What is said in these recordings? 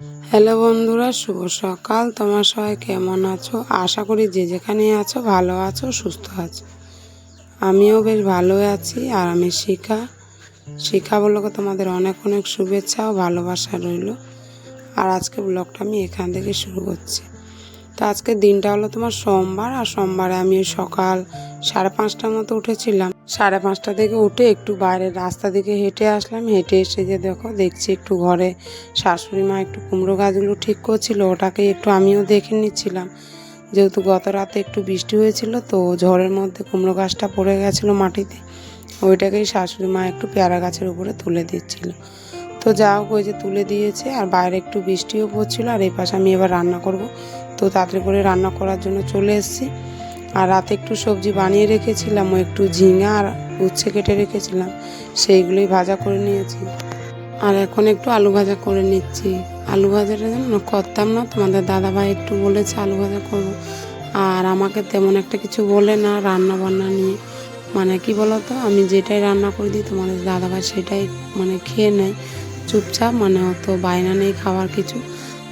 Hello বন্ধুরা, শুভ সকাল। তোমার সবাই কেমন আছো? আশা করি যে যেখানে আছো, ভালো আছো, সুস্থ আছো। আমিও বেশ ভালো আছি। আর আমি শিখা। শিখা বলকে তোমাদের অনেক অনেক শুভেচ্ছা ও ভালোবাসা রইল। আর আজকে ব্লগটা আমি এখান থেকে শুরু করছি। তো আজকে দিনটা হলো তোমার সোমবার। আর সোমবারে আমি সকাল সাড়ে পাঁচটার মতো উঠেছিলাম। সাড়ে পাঁচটা থেকে উঠে একটু বাইরের রাস্তা দিকে হেঁটে আসলাম। হেঁটে এসে যে দেখো, দেখছি একটু ঘরে শাশুড়ি মা একটু কুমড়ো গাছগুলো ঠিক করছিল, ওটাকে একটু আমিও দেখে নিচ্ছিলাম। যেহেতু গত রাতে একটু বৃষ্টি হয়েছিল, তো ঝড়ের মধ্যে কুমড়ো গাছটা পড়ে গেছিল মাটিতে, ওইটাকেই শাশুড়ি মা একটু পেয়ারা গাছের উপরে তুলে দিচ্ছিল। তো যা হোক ওই যে তুলে দিয়েছে, আর বাইরে একটু বৃষ্টিও পড়ছিল, আর এই পাশে আমি এবার রান্না করব। তো তাড়াতাড়ি করে রান্না করার জন্য চলে এসেছি। আর রাতে একটু সবজি বানিয়ে রেখেছিলাম, একটু ঝিঙা আর উচ্ছে কেটে রেখেছিলাম, সেইগুলোই ভাজা করে নিয়েছি। আর এখন একটু আলু ভাজা করে নিচ্ছি। আলু ভাজাটা যেন করতাম না, তোমাদের দাদাভাই একটু বলেছে আলু ভাজা করব। আর আমাকে তেমন একটা কিছু বলে না রান্না বান্না নিয়ে। মানে কি বলতো, আমি যেটাই রান্না করে দিই, তোমাদের দাদাভাই সেটাই মানে খেয়ে নেয়। চুপচাপ মানে অত বায়না নেই খাওয়ার কিছু।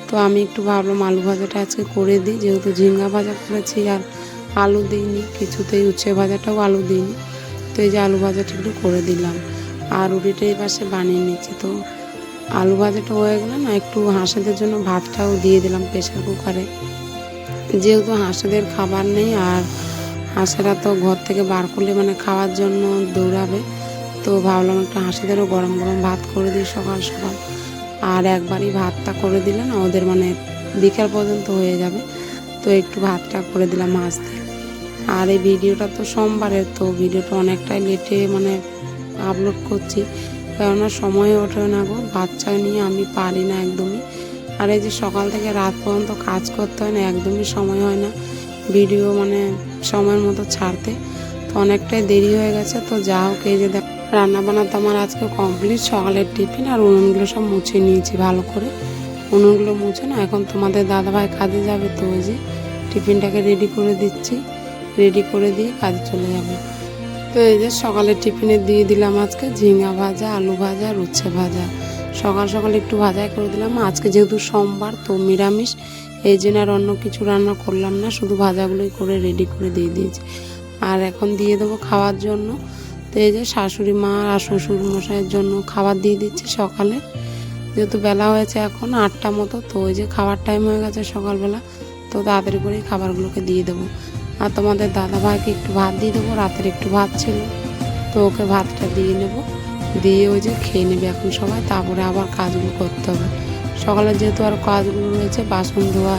তো আমি একটু ভাবলাম আলু ভাজাটা আজকে করে দিই, যেহেতু ঝিঙ্গা ভাজা করেছি আর আলু দিইনি, কিছুতেই উচ্ছে ভাজাটাও আলু দিইনি। তো এই যে আলু ভাজাটা একটু করে দিলাম। আর রুটিটা এই পাশে বানিয়ে নিচ্ছি। তো আলু ভাজাটা হয়ে গেলে না একটু হাঁসেদের জন্য ভাতটাও দিয়ে দিলাম প্রেশার কুকারে। যেহেতু হাঁসেদের খাবার নেই আর হাঁসেরা তো ঘর থেকে বার করলে মানে খাওয়ার জন্য দৌড়াবে, তো ভাবলাম একটু হাঁসেদেরও গরম গরম ভাত করে দিই সকাল সকাল। আর একবারই ভাতটা করে দিলে না ওদের মানে বিকাল পর্যন্ত হয়ে যাবে। তো একটু ভাতটা করে দিলাম মাছ দিয়ে আর এই ভিডিওটা তো সোমবারের, তো ভিডিওটা অনেকটাই লেটে মানে আপলোড করছি। কেননা সময় ওঠে না গো, বাচ্চা নিয়ে আমি পারি না একদমই। আর এই যে সকাল থেকে রাত পর্যন্ত কাজ করতে হয় না, একদমই সময় হয় না ভিডিও মানে সময়ের মতো ছাড়তে। তো অনেকটাই দেরি হয়ে গেছে, তো যা হোক এই যে দেখ রান্না বান্না তো আমার আজকে কমপ্লিট সকালের টিফিন আর উনুনগুলো সব মুছে নিয়েছি ভালো করে। উনুনগুলো মুছে না, এখন তোমাদের দাদাভাই কাজে যাবে, তো ওই যে টিফিনটাকে রেডি করে দিচ্ছি। রেডি করে দিয়ে কাজে চলে যাবে। তো এই যে সকালের টিফিনে দিয়ে দিলাম আজকে ঝিঙা ভাজা, আলু ভাজা আর উচ্ছে ভাজা। সকাল সকাল একটু ভাজাই করে দিলাম। আজকে যেহেতু সোমবার, তো নিরামিষ, এই জন্য আর অন্য কিছু রান্না করলাম না, শুধু ভাজাগুলোই করে রেডি করে দিয়ে দিয়েছি। আর এখন দিয়ে দেবো খাওয়ার জন্য। তো এই যে শাশুড়ি মা আর শ্বশুর মশাইয়ের জন্য খাবার দিয়ে দিচ্ছি সকালে। যেহেতু বেলা হয়েছে এখন আটটা মতো, তো ওই যে খাবার টাইম হয়ে গেছে সকালবেলা, তো তাড়াতাড়ি করেই খাবারগুলোকে দিয়ে দেবো। আর তোমাদের দাদা ভাইকে একটু ভাত দিয়ে দেবো, রাতের একটু ভাত ছিল। তো ওকে ভাতটা দিয়ে নেব। দিয়ে ওই যে খেয়ে নেবে এখন সবাই, তারপরে আবার কাজগুলো করতে হবে। সকালে যেহেতু আর কাজগুলো রয়েছে, বাসন ধোয়া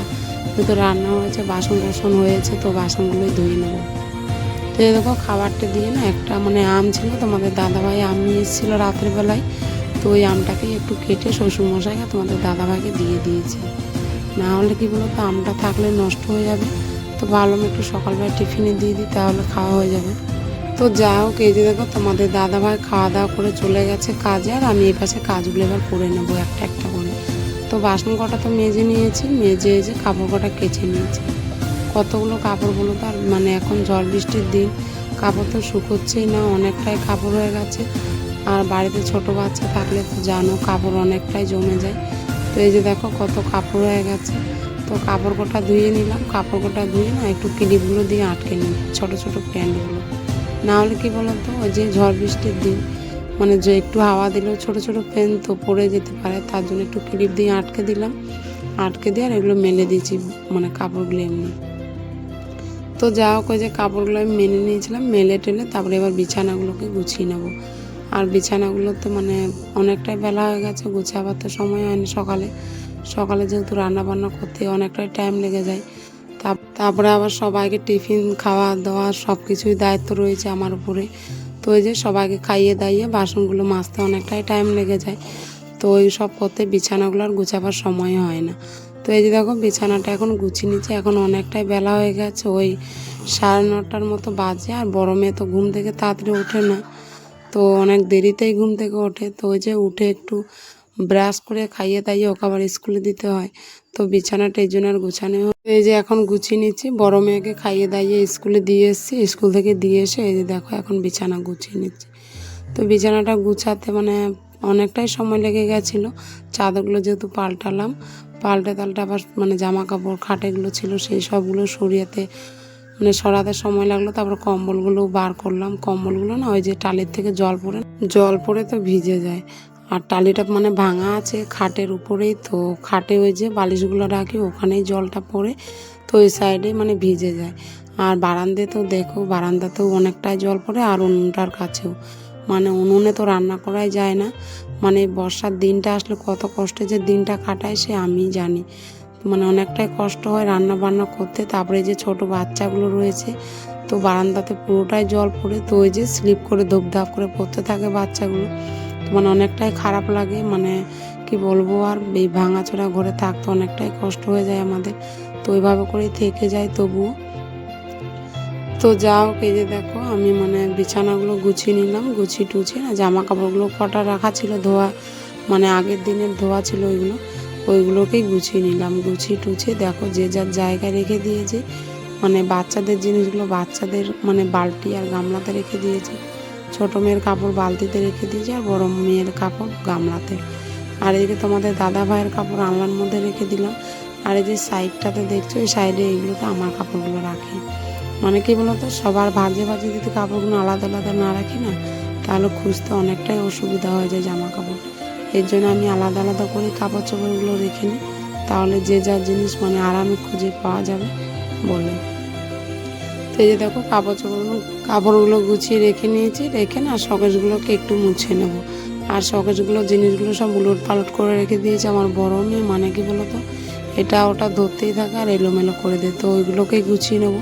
যেহেতু রান্না হয়েছে, বাসন টাসন হয়েছে, তো বাসনগুলোই ধুয়ে নেব। তো এই দেখো খাবারটা দিয়ে না একটা মানে আম ছিল, তোমাদের দাদাভাই আম নিয়ে এসেছিল রাতের বেলায়। তো ওই আমটাকেই একটু কেটে শ্বশুরমশাইকে তোমাদের দাদাভাইকে দিয়ে দিয়েছে। না হলে কি বলো তো আমটা থাকলে নষ্ট হয়ে যাবে। তো ভাবলাম একটু সকালবেলা টিফিনে দিয়ে দিই, তাহলে খাওয়া হয়ে যাবে। তো যা হোক, এই যে দেখো, তোমাদের দাদাভাই খাওয়া দাওয়া করে চলে গেছে কাজে, আর আমি এই পাশে কাজগুলো এবার করে নেব একটা একটা করে। তো বাসন কটা তো মেজে নিয়েছি, মেজে এজে কাপড় কটা কেচে নিয়েছি। কতগুলো কাপড় বলো তো? আর মানে এখন ঝড় বৃষ্টির দিন, কাপড় তো শুকোচ্ছেই না, অনেকটাই কাপড় হয়ে গেছে। আর বাড়িতে ছোট বাচ্চা থাকলে তো জানো, কাপড় অনেকটাই জমে যায়। তো এই যে দেখো, কত কাপড় হয়ে গেছে। তো কাপড় কটা ধুয়ে নিলাম, কাপড় কটা ধুয়ে না একটু ক্লিপগুলো দিয়ে আটকে নিই ছোটো ছোটো প্যান্টগুলো। না হলে কি তো ওই যে ঝড় বৃষ্টির দিন মানে যে একটু হাওয়া দিলেও ছোটো ছোটো পেন তো পড়ে যেতে পারে, তার জন্য একটু ক্লিপ দিয়ে আটকে দিলাম। আটকে দিয়ে আর এগুলো মেলে দিয়েছি মানে কাপড়গুলো এমনি। তো যা হোক, ওই যে কাপড়গুলো আমি মেনে নিয়েছিলাম, মেলে টেলে তারপরে এবার বিছানাগুলোকে গুছিয়ে নেব। আর বিছানাগুলো তো মানে অনেকটাই বেলা হয়ে গেছে, গুছাবার তো সময় হয়নি সকালে। সকালে যেহেতু রান্না বান্না করতে অনেকটাই টাইম লেগে যায় তারপরে আবার সবাইকে টিফিন, খাওয়া দাওয়া সব কিছুই দায়িত্ব রয়েছে আমার উপরে। তো ওই যে সবাইকে খাইয়ে দাইয়ে বাসনগুলো মাজতে অনেকটাই টাইম লেগে যায়। তো ওই সব করতে বিছানাগুলো আর গুছাবার সময় হয় না। তো এই যে দেখো বিছানাটা এখন গুছিয়ে নিচ্ছে, এখন অনেকটাই বেলা হয়ে গেছে, ওই সাড়ে নটার মতো বাজে আর বড় মেয়ে তো ঘুম থেকে তাড়াতাড়ি ওঠে না। তো অনেক দেরিতেই ঘুম থেকে ওঠে, তো ওই যে উঠে একটু ব্রাশ করে খাইয়ে দাইয়ে ওকে আবার স্কুলে দিতে হয়। তো বিছানাটা এই জন্য আর গুছানো এই যে এখন গুছিয়ে নিচ্ছি। বড় মেয়েকে খাইয়ে দাইয়ে স্কুলে দিয়ে এসেছি। স্কুল থেকে দিয়ে এসে এই যে দেখো এখন বিছানা গুছিয়ে নিচ্ছি। তো বিছানাটা গুছাতে মানে অনেকটাই সময় লেগে গেছিল। চাদরগুলো যেহেতু পাল্টালাম, পাল্টে তাল্টে আবার মানে জামা কাপড় খাটেগুলো ছিল, সেই সবগুলো সরিয়েতে মানে সরাতে সময় লাগল। তারপর কম্বলগুলো বার করলাম। কম্বলগুলো না ওই যে টালির থেকে জল পড়ে জল পড়ে তো ভিজে যায়। আর টালিটা মানে ভাঙা আছে খাটের উপরেই, তো খাটে ওই যে বালিশগুলো রাখি, ওখানেই জলটা পড়ে, তো ওই সাইডে মানে ভিজে যায়। আর বারান্দে তো দেখো, বারান্দাতেও অনেকটাই জল পড়ে, আর উনুনটার কাছেও। মানে উনুনে তো রান্না করাই যায় না। মানে বর্ষার দিনটা আসলে কত কষ্টে যে দিনটা কাটায় সে আমি জানি। মানে অনেকটাই কষ্ট হয় রান্না বান্না করতে, তারপরে যে ছোট বাচ্চাগুলো রয়েছে, তো বারান্দাতে পুরোটাই জল পড়ে, তো ওই যে স্লিপ করে ধূপধাপ করে পড়তে থাকে বাচ্চাগুলো। মানে অনেকটাই খারাপ লাগে মানে কি বলব আর, এই ভাঙাচোরা ঘরে থাকতে অনেকটাই কষ্ট হয়ে যায় আমাদের। তো ওইভাবে করেই থেকে যায় তবুও। তো যাও, এই যে দেখো, আমি মানে বিছানাগুলো গুছিয়ে নিলাম, গুছিয়ে টুছিয়ে না জামা কাপড়গুলো কটা রাখা ছিল, ধোয়া মানে আগের দিনের ধোয়া ছিল ওইগুলো, ওইগুলোকেই গুছিয়ে নিলাম। গুছিয়ে টুছিয়ে দেখো যে যার জায়গায় রেখে দিয়েছে মানে বাচ্চাদের জিনিসগুলো, বাচ্চাদের মানে বালতি আর গামলাতে রেখে দিয়েছে। ছোট মেয়ের কাপড় বালতিতে রেখে দিয়েছে আর বড় মেয়ের কাপড় গামলাতে। আর এদিকে তোমাদের দাদা ভাইয়ের কাপড় আনলার মধ্যে রেখে দিলাম। আর এই যে সাইডটাতে দেখছ ওই সাইডে এইগুলোতে আমার কাপড়গুলো রাখি। মানে কি বলতো, সবার ভাজে ভাজে যদি কাপড়গুলো আলাদা আলাদা না রাখি না, তাহলে খুঁজতে অনেকটাই অসুবিধা হয়ে যায় জামা কাপড় এর জন্য আমি আলাদা আলাদা করে কাপড় চোপড়গুলো রেখে নিই, তাহলে যে যার জিনিস মানে আরামে খুঁজে পাওয়া যাবে বলে। তো এই যে দেখো কাপড় কাপড়গুলো গুছিয়ে রেখে নিয়েছি, রেখে না শকেশগুলোকে একটু মুছে নেব। আর শকেশগুলো জিনিসগুলো সব উলট পালট করে রেখে দিয়েছে আমার বড় মেয়ে মানে কি বলতো এটা ওটা ধরতেই থাকে আর এলোমেলো করে দেয় তো ওইগুলোকেই গুছিয়ে নেব।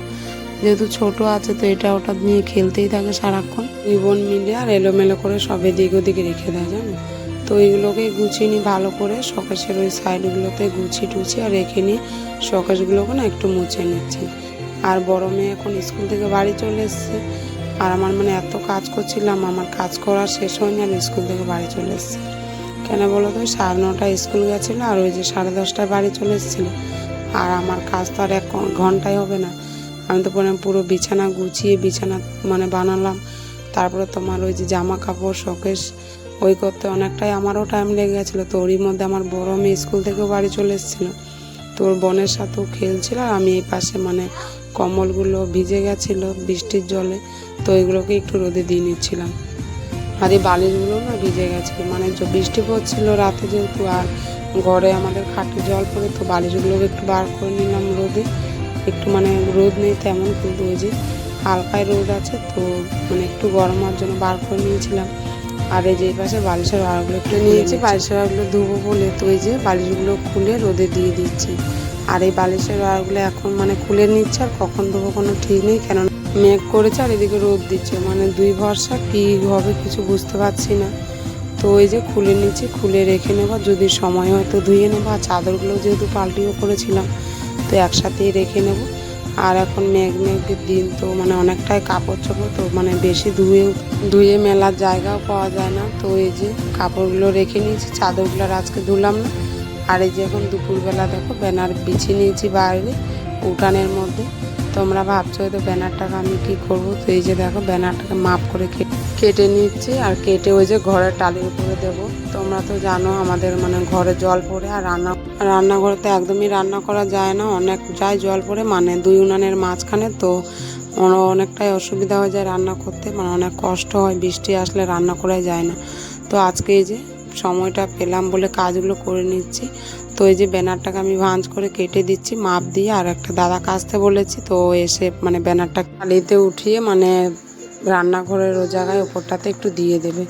যেহেতু ছোট আছে, তো এটা ওটা নিয়ে খেলতেই থাকে সারাক্ষণ। দুই মিলে আর এলোমেলো করে সব এদিক ওদিকে রেখে দেয় জানো? তো এইগুলোকে গুছিয়ে নিই ভালো করে। শকেশের ওই সাইডগুলোতে গুছিয়ে টুছিয়ে আর রেখে নিয়ে শকেশগুলোকে না একটু মুছে নিচ্ছি। আর বড় মেয়ে এখন স্কুল থেকে বাড়ি চলে এসছে। আর আমার মানে এত কাজ করছিলাম, আমার কাজ করা শেষ হয়নি আর স্কুল থেকে বাড়ি চলে এসছে। কেন বলো তো, সাড়ে নটায় স্কুল গেছিল আর ওই যে সাড়ে দশটায় বাড়ি চলে এসেছিল। আর আমার কাজ তো আর এক ঘন্টায় হবে না। আমি তো পরে বিছানা গুছিয়ে বিছানা মানে বানালাম। তারপরে তোমার ওই যে জামা কাপড় শোকেশ ওই করতে অনেকটাই আমারও টাইম লেগে গেছিল। তো ওরই মধ্যে আমার বড় মেয়ে স্কুল থেকেও বাড়ি চলে এসেছিল। তোর বোনের সাথেও খেলছিল আর আমি এই পাশে মানে কম্বলগুলো ভিজে গেছিল বৃষ্টির জলে তো ওইগুলোকে একটু রোদে দিয়ে নিচ্ছিলাম। আর এই বালিশগুলো না ভিজে গেছিল মানে যে বৃষ্টি পড়ছিল রাতে যেহেতু আর ঘরে আমাদের খাটে জল পড়ে তো বালিশগুলোকে একটু বার করে নিলাম রোদে। একটু মানে রোদ নেই তেমন কিন্তু ওই যে হালকায় রোদ আছে তো মানে একটু গরম হওয়ার জন্য বার করে নিয়েছিলাম। আর এই যে পাশে বালিশের আড়গুলো একটু নিয়েছি বালিশের আড়গুলো ধুবো বলে তো ওই যে বালিশগুলো খুলে রোদে দিয়ে দিচ্ছি। আর এই বালিশের আড়গুলো এখন মানে খুলে নিচ্ছে, আর কখন দেবো কোনো ঠিক নেই কেন মেঘ করেছে আর এদিকে রোদ দিচ্ছে। মানে দুই ভরসা, কী হবে কিছু বুঝতে পারছি না। তো ওই যে খুলে নিচ্ছি, খুলে রেখে নেব যদি সময় হয় তো ধুয়ে নেব। আর চাদরগুলো যেহেতু পাল্টিও করেছিলাম, তো একসাথেই রেখে নেব। আর এখন মেঘ মেঘের দিন, তো মানে অনেকটাই কাপড় চোপড় তো মানে বেশি ধুয়ে ধুয়ে মেলার জায়গাও পাওয়া যায় না। তো এই যে কাপড়গুলো রেখে নিয়েছি, চাদরগুলো আজকে ধুলাম না। আর এই যে এখন দুপুরবেলা দেখো ব্যানার বিছিয়ে নিয়েছি বাইরে উঠানের মধ্যে। তোমরা ভাবছ হয়তো ব্যানারটাকে আমি কি করব? তো এই যে দেখো ব্যানারটাকে মাপ করে কেটে নিচ্ছি আর কেটে ওই যে ঘরের টালির উপরে দেবো। তোমরা তো জানো আমাদের মানে ঘরে জল পড়ে আর রান্না রান্নাঘরে তো একদমই রান্না করা যায় না। অনেক যায় জল পড়ে মানে দুই উনানের মাঝখানে। তো অনেকটাই অসুবিধা হয়ে যায় রান্না করতে মানে অনেক কষ্ট হয়, বৃষ্টি আসলে রান্না করাই যায় না। তো আজকে এই যে সময়টা পেলাম বলে কাজগুলো করে নিচ্ছি। তো এই যে ব্যানারটাকে আমি ভাঁজ করে কেটে দিচ্ছি, মাপ দিয়ে, আর একটা দাদা কাচতে বলেছি, তো এসে মানে ব্যানারটা কালিতে উঠিয়ে মানে রান্নাঘরের ও জায়গায় ওপরটাতে একটু দিয়ে দেবে।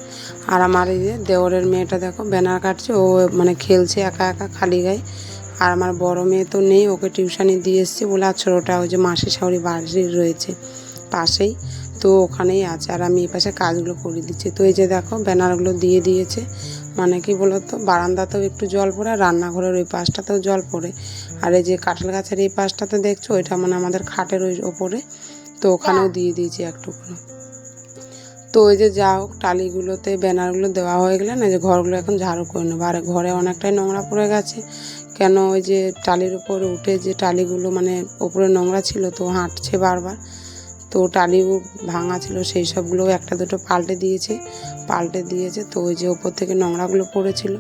আর আমার এই যে দেওরের মেয়েটা দেখো, ব্যানার কাটছে, ও মানে খেলছে একা একা খালি গায়ে। আর আমার বড় মেয়ে তো নেই, ওকে টিউশনি দিয়ে এসছে বলে আর ছোটোটা ওই যে মাসি শাউরি বাড়ি রয়েছে পাশেই, তো ওখানেই আছে। আর আমি এই পাশে কাজগুলো করে দিচ্ছি। তো এই যে দেখো, ব্যানারগুলো দিয়ে দিয়েছে। মানে কি বলতো, বারান্দাতেও একটু জল পড়ে আর রান্নাঘরের ওই পাশটাতেও জল পড়ে। আর এই যে কাঁঠাল গাছের এই পাশটাতে দেখছ, ওইটা মানে আমাদের খাটের ওই ওপরে, তো ওখানেও দিয়ে দিয়েছি একটুকুনো তো ওই যে যা হোক, টালিগুলোতে, ব্যানারগুলো দেওয়া হয়ে গেলে না যে ঘরগুলো এখন ঝাড়ু করে নেব। আর ঘরে অনেকটাই নোংরা পড়ে গেছে। কেন ওই যে টালির উপরে উঠে যে টালিগুলো মানে ওপরে নোংরা ছিল, তো হাঁটছে বারবার। তো টালিও ভাঙা ছিল, সেই সবগুলো একটা দুটো পাল্টে দিয়েছে পাল্টে দিয়েছে। তো ওই যে ওপর থেকে নোংরাগুলো পড়েছিল,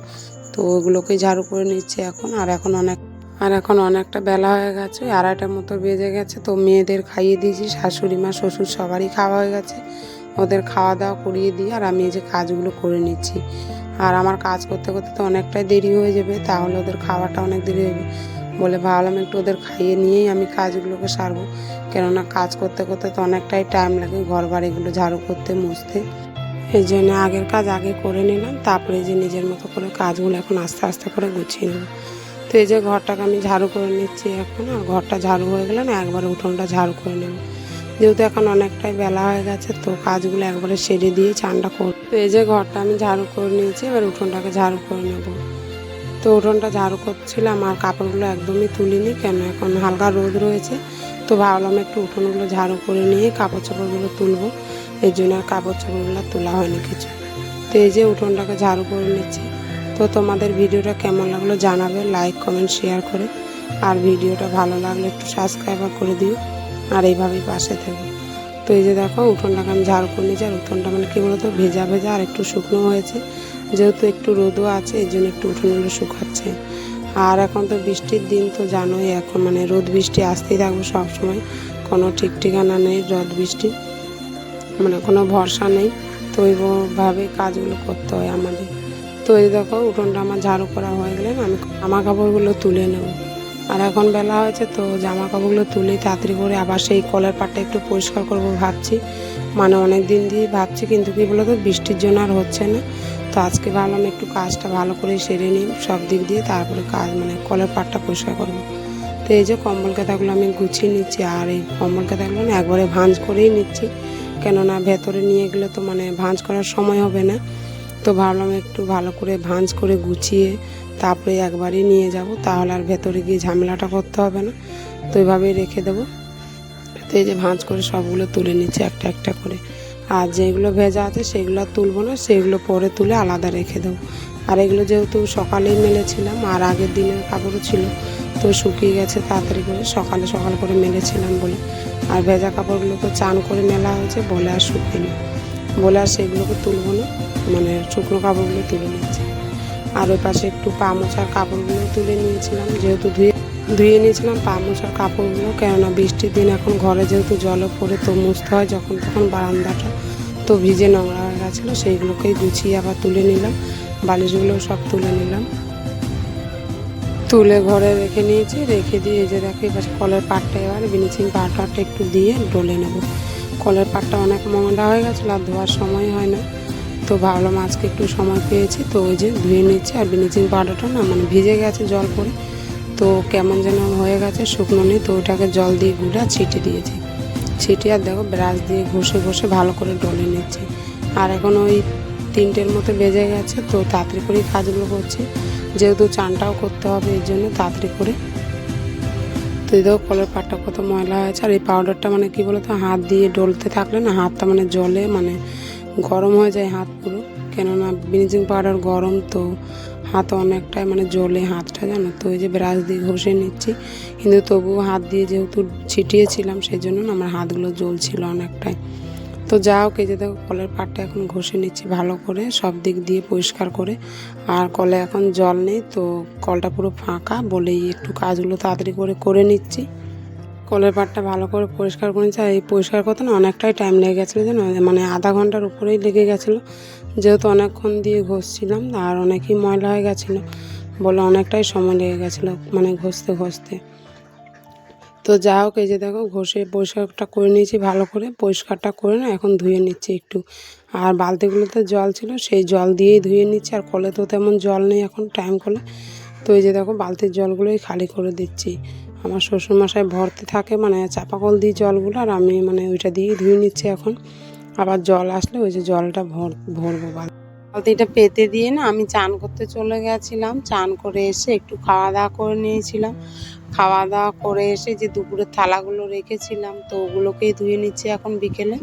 তো ওগুলোকেই ঝাড়ু করে নিচ্ছে এখন। আর এখন অনেক, আর এখন অনেকটা বেলা হয়ে গেছে আড়াইটার মতো বেজে গেছে। তো মেয়েদের খাইয়ে দিয়েছি, শাশুড়ি মা, শ্বশুর সবারই খাওয়া হয়ে গেছে। ওদের খাওয়া দাওয়া করিয়ে দিয়ে আর আমি এই যে কাজগুলো করে নিচ্ছি। আর আমার কাজ করতে করতে তো অনেকটাই দেরি হয়ে যাবে, তাহলে ওদের খাওয়াটা অনেক দেরি হবে বলে ভাবলাম একটু ওদের খাইয়ে নিয়েই আমি কাজগুলোকে সারবো। কেননা কাজ করতে করতে তো অনেকটাই টাইম লাগে ঘর বাড়িগুলো ঝাড়ু করতে, মুছতে। এই জন্য আগের কাজ আগে করে নিলাম, তারপরে যে নিজের মতো করে কাজগুলো এখন আস্তে আস্তে করে গুছিয়ে নেব। তো এই যে ঘরটাকে আমি ঝাড়ু করে নিচ্ছি এখন, আর ঘরটা ঝাড়ু হয়ে গেলে না একবারে উঠোনটা ঝাড়ু করে নেব। যেহেতু এখন অনেকটাই বেলা হয়ে গেছে, তো কাজগুলো একবারে সেরে দিয়ে চানটা কর তো এই যে ঘরটা আমি ঝাড়ু করে নিয়েছি, এবার উঠোনটাকে ঝাড়ু করে নেব। তো উঠোনটা ঝাড়ু করছিলাম আর কাপড়গুলো একদমই তুলিনি, কেন এখন হালকা রোদ রয়েছে। তো ভাবলাম একটু উঠোনগুলো ঝাড়ু করে নিয়ে কাপড় চাপড়গুলো তুলবো, এর জন্য আর কাপড় চাপড়গুলো তোলা হয়নি কিছু। তো এই যে উঠোনটাকে ঝাড়ু করে নিচ্ছি। তো তোমাদের ভিডিওটা কেমন লাগল জানাবে লাইক কমেন্ট শেয়ার করে। আর ভিডিওটা ভালো লাগলে একটু সাবস্ক্রাইবার করে দিও। আর এইভাবেই পাশে থেকো। তো এই যে দেখো, উঠোনটাকে আমি ঝাড়ু করে নিয়েছি, আর উঠোনটা মানে কী বলতো, ভেজা ভেজা আর একটু শুকনো হয়েছে। যেহেতু একটু রোদও আছে, এই জন্য একটু উঠোনগুলো শুকাচ্ছে। আর এখন তো বৃষ্টির দিন তো জানোই, এখন মানে রোদ বৃষ্টি আসতেই থাকবে সবসময়। কোনো ঠিক ঠিকানা নেই রোদ বৃষ্টি মানে কোনো ভরসা নেই। তো ওইভাবে কাজগুলো করতে হয় আমাদের। তো এই দেখো, উঠোনটা আমার ঝাড়ু করা হয়ে গেলে আমি জামা কাপড়গুলো তুলে নেব। আর এখন বেলা হয়েছে তো জামা কাপড়গুলো তুলে তাড়াতাড়ি করে আবার সেই কলের পাটটা একটু পরিষ্কার করব ভাবছি। মানে অনেক দিন দিয়ে ভাবছি, কিন্তু কি বলতো, বৃষ্টির জন্য আর হচ্ছে না। তো আজকে ভাবলাম একটু কাজটা ভালো করে সেরে নিই, সব দিক দিয়ে তারপরে কাজ মানে কলের পাটটা পরিষ্কার করব। তো এই যে কম্বল কাঁথাগুলো আমি গুছিয়ে নিচ্ছি, আর এই কম্বল কাঁথাগুলো একবারে ভাঁজ করেই নিচ্ছি। কেননা ভেতরে নিয়ে গেলে তো মানে ভাঁজ করার সময় হবে না। তো ভাবলাম একটু ভালো করে ভাঁজ করে গুছিয়ে তারপরে একবারই নিয়ে যাব, তাহলে আর ভেতরে গিয়ে ঝামেলাটা করতে হবে না। তো এভাবেই রেখে দেবো। তো এই যে ভাঁজ করে সবগুলো তুলে নিচ্ছি একটা একটা করে। আর যেগুলো ভেজা আছে সেগুলো আর তুলবো না, সেগুলো পরে তুলে আলাদা রেখে দেবো। আর এগুলো যেহেতু সকালেই মেলেছিলাম, আর আগের দিনের কাপড়ও ছিল, তো শুকিয়ে গেছে তাড়াতাড়ি করে সকালে সকাল করে মেলেছিলাম বলে। আর ভেজা কাপড়গুলো তো চান করে মেলা হয়েছে, বলে আর শুকিয়ে বলে আর সেগুলোকে তুলবো না মানে শুকনো কাপড়গুলো তুলে নিচ্ছি আর ওই পাশে একটু পা মোছার কাপড়গুলো তুলে নিয়েছিলাম, যেহেতু ধুয়ে ধুয়ে নিয়েছিলাম, পা মোছার কাপড়গুলো। কেননা বৃষ্টির দিন এখন ঘরে যেহেতু জলে পড়ে তো মুছতে হয়, যখন তখন বারান্দাটা তো ভিজে নোংরা হয়ে গেছিল, সেইগুলোকেই গুছিয়ে আবার তুলে নিলাম। বালিশগুলো সব তুলে নিলাম। তুলে ঘরে রেখে নিয়েছি, রেখে দিয়ে এই যে দেখো, এবার কলের পাটটা এবার ব্লিচিং পাউডারটা একটু দিয়ে ডলে নেব। কলের পাটটা অনেক ময়লা হয়ে গেছিল আর ধোয়ার সময় হয় না। তো ভাবলাম আজকে একটু সময় পেয়েছি, তো ওই যে ধুয়ে নিচ্ছি আর ব্লিচিং পাউডারটা না মানে ভিজে গেছে জল পরে তো কেমন যেন হয়ে গেছে শুকনো নেই তো ওটাকে জল দিয়ে গুঁড়া ছিটে দিয়েছি। ছিটিয়ে আর দেখো ব্রাশ দিয়ে ঘষে ঘষে ভালো করে ডলে নিচ্ছি। আর এখন ওই তিনটের মতো বেজে গেছে, তো তাড়াতাড়ি করেই কাজগুলো করছি। যেহেতু চানটাও করতে হবে, এই জন্য তাড়াতাড়ি করে। তো দেখো কলের পাটটা কত ময়লা হয়েছে, আর এই পাউডারটা মানে কি বলতো, হাত দিয়ে ডলতে থাকলে না হাতটা মানে জলে মানে গরম হয়ে যায় হাত পুরো। কেননা ব্লিচিং পাউডার গরম তো হাত অনেকটাই মানে জলে হাতটা জানো তো, ওই যে ব্রাশ দিয়ে ঘষে নিচ্ছি। কিন্তু তবুও হাত দিয়ে যেহেতু ছিটিয়েছিলাম, সেই জন্য না আমার হাতগুলো জ্বলছিল অনেকটাই। তো যা হোক, এই যে দেখো, কলের পাটটা এখন ঘষে নিচ্ছি ভালো করে, সব দিক দিয়ে পরিষ্কার করে। আর কলে এখন জল নেই, তো কলটা পুরো ফাঁকা বলেই একটু কাজগুলো তাড়াতাড়ি করে করে নিচ্ছি। কলের পাটটা ভালো করে পরিষ্কার করে নিচ্ছি। আর এই পরিষ্কার করতে না অনেকটাই টাইম লেগে গেছিল জানো মানে আধা ঘণ্টার উপরেই লেগে গেছিল। যেহেতু অনেকক্ষণ দিয়ে ঘষছিলাম, আর অনেকই ময়লা হয়ে গেছিল, বলে অনেকটাই সময় লেগে গেছিল মানে ঘষতে ঘষতে। তো যা হোক, এই যে দেখো, ঘষে পরিষ্কারটা করে নিয়েছি, ভালো করে পরিষ্কারটা করে না, এখন ধুয়ে নিচ্ছি একটু। আর বালতিগুলোতে জল ছিল, সেই জল দিয়েই ধুয়ে নিচ্ছি, আর কলে তো তেমন জল নেই এখন টাইম কলে। তো এই যে দেখো, বালতির জলগুলোই খালি করে দিচ্ছি। আমার শ্বশুরমশাই ভরতে থাকে মানে চাপা কল দিয়ে জলগুলো, আর আমি মানে ওইটা দিয়েই ধুয়ে নিচ্ছি এখন। আবার জল আসলে ওই যে জলটা ভর, ভরবো বালতি বালতিটা পেতে দিয়ে না আমি চান করতে চলে গেছিলাম, চান করে এসে একটু খাওয়া দাওয়া করে নিয়েছিলাম। খাওয়া দাওয়া করে এসে যে দুপুরের থালাগুলো রেখেছিলাম, তো ওগুলোকেই ধুয়ে নিচ্ছি এখন বিকেলে।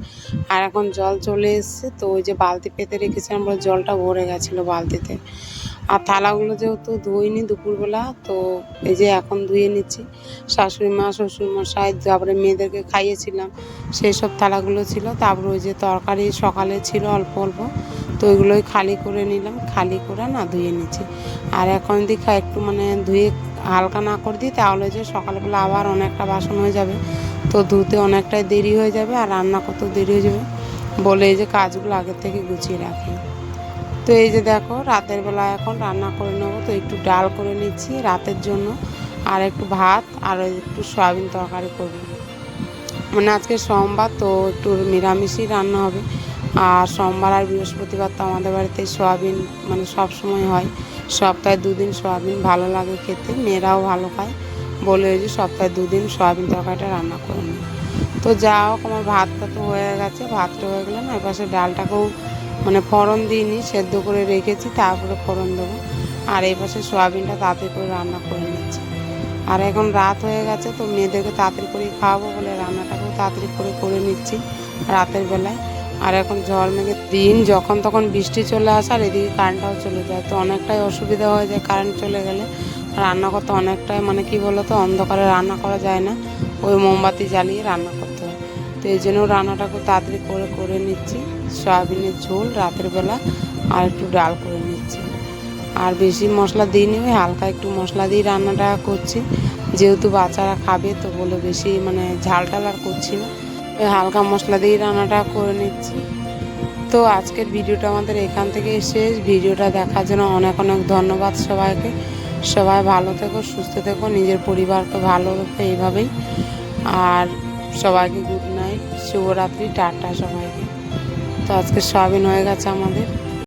আর এখন জল চলে এসছে, তো ওই যে বালতি পেতে রেখেছিলাম, বলে জলটা ভরে গেছিল বালতিতে। আর থালাগুলো যেহেতু ধুইনি দুপুরবেলা, তো এই যে এখন ধুয়ে নিচ্ছি। শাশুড়ি মা, শ্বশুর মশাই, তারপরে মেয়েদেরকে খাইয়েছিলাম, সেই সব থালাগুলো ছিল। তারপরে ওই যে তরকারি সকালে ছিল অল্প অল্প, তো ওইগুলোই খালি করে নিলাম, খালি করে না ধুয়ে নিচ্ছি। আর এখন দিকে একটু মানে ধুয়ে হালকা না করে দিই, তাহলে যে সকালবেলা আবার অনেকটা বাসন হয়ে যাবে, তো ধুতে অনেকটাই দেরি হয়ে যাবে আর রান্না করতেও দেরি হয়ে যাবে বলে এই যে কাজগুলো আগের থেকে গুছিয়ে রাখি। তো এই যে দেখো, রাতের বেলা এখন রান্না করে নেব। তো একটু ডাল করে নিচ্ছি রাতের জন্য। আর একটু ভাত আর একটু সয়াবিন তরকারি করব। মানে আজকে সোমবার, তো একটু নিরামিষই রান্না হবে। আর সোমবার আর বৃহস্পতিবার তো আমাদের বাড়িতে সোয়াবিন মানে সব সময় হয়। সপ্তাহে দুদিন সোয়াবিন ভালো লাগে খেতে, মেয়েরাও ভালো খায়। বলে ওই যে সপ্তাহে দুদিন সোয়াবিন তরকারিটা রান্না করে নিই তো যা হোক, আমার ভাতটা তো হয়ে গেছে, ভাতটা হয়ে গেলে না এপাশে ডালটাকেও মানে ফোড়ন দিইনি, সেদ্ধ করে রেখেছি, তারপরে ফোড়ন দেবো। আর এই পাশে সোয়াবিনটা তাড়াতাড়ি করে রান্না করে নিচ্ছি। আর এখন রাত হয়ে গেছে, তো মেয়েদেরকে তাড়াতাড়ি করে খাওয়াবো বলে রান্নাটাকেও তাড়াতাড়ি করে করে নিচ্ছি রাতের বেলায়। আর এখন ঝড় মেঘে দিন, যখন তখন বৃষ্টি চলে আসে আর এদিকে কারেন্টটাও চলে যায়। তো অনেকটাই অসুবিধা হয়ে যায় কারেন্ট চলে গেলে। রান্না করতে অনেকটাই মানে কি বলতো, অন্ধকারে রান্না করা যায় না। ওই মোমবাতি জ্বালিয়ে রান্না করতে হয়। তো এই জন্য রান্নাটাকে তাড়াতাড়ি করে করে নিচ্ছি। সয়াবিনের ঝোল রাতের বেলা আর একটু ডাল করে নিচ্ছি। আর বেশি মশলা দিইনি, ওই হালকা একটু মশলা দিয়ে রান্নাটা করছি। যেহেতু বাচ্চারা খাবে, তো বলে বেশি মানে ঝাল টাল আর করছি না। ওই হালকা মশলা দিয়ে রান্নাটা করে নিচ্ছি। তো আজকের ভিডিওটা আমাদের এখান থেকে শেষ। ভিডিওটা দেখার জন্য অনেক অনেক ধন্যবাদ সবাইকে। সবাই ভালো থেকো, সুস্থ থেকো, নিজের পরিবারকে ভালো রেখো এইভাবেই। আর সবাইকে গুড নাইট শুভরাত্রি, টাটা সবাইকে। তো আজকে সয়াবিন হয়ে গেছে আমাদের।